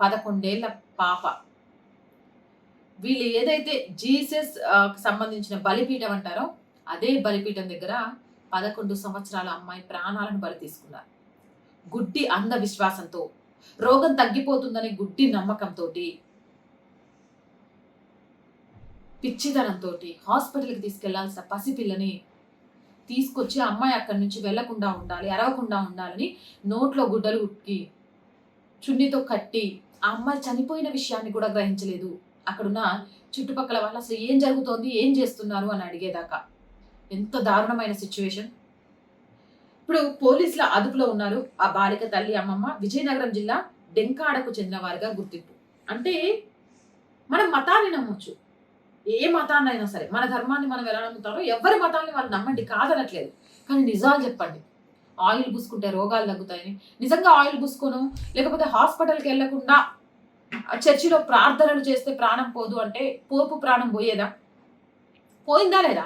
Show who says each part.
Speaker 1: పదకొండేళ్ళ పాప. వీళ్ళు ఏదైతే జీసస్ సంబంధించిన బలిపీఠం అంటారో అదే బలిపీఠం దగ్గర పదకొండు సంవత్సరాల అమ్మాయి ప్రాణాలను బలి తీసుకున్నారు. గుడ్డి అంధవిశ్వాసంతో రోగం తగ్గిపోతుందనే గుడ్డి నమ్మకంతో పిచ్చిదనంతో హాస్పిటల్కి తీసుకెళ్ళాల్సిన పసిపిల్లని తీసుకొచ్చి అమ్మాయి అక్కడి నుంచి వెళ్ళకుండా ఉండాలి అరవకుండా ఉండాలని నోట్లో గుడ్డలు ఉట్టి చున్నీతో కట్టి ఆ అమ్మాయి చనిపోయిన విషయాన్ని కూడా గ్రహించలేదు. అక్కడున్న చుట్టుపక్కల వాళ్ళు అసలు ఏం జరుగుతోంది ఏం చేస్తున్నారు అని అడిగేదాకా. ఎంత దారుణమైన సిచ్యువేషన్ ఇప్పుడు పోలీసుల అదుపులో ఉన్నారు. ఆ బాలిక తల్లి అమ్మమ్మ విజయనగరం జిల్లా డెంకాడకు చెందిన వారిగా గుర్తింపు. అంటే మనం మతాన్ని నమ్మొచ్చు. ఏ మతాన్ని అయినా సరే మన ధర్మాన్ని మనం ఎలా నమ్ముతారో ఎవరి మతాన్ని వాళ్ళు నమ్మండి కాదనట్లేదు. కానీ నిజాలు చెప్పండి. ఆయిల్ పూసుకుంటే రోగాలు తగ్గుతాయని. నిజంగా ఆయిల్ పూసుకోను? లేకపోతే హాస్పిటల్కి వెళ్ళకుండా ఆ చర్చిలో ప్రార్థనలు చేస్తే ప్రాణం పోదు అంటే పోపు ప్రాణం పోయేదా? పోయిందా లేదా?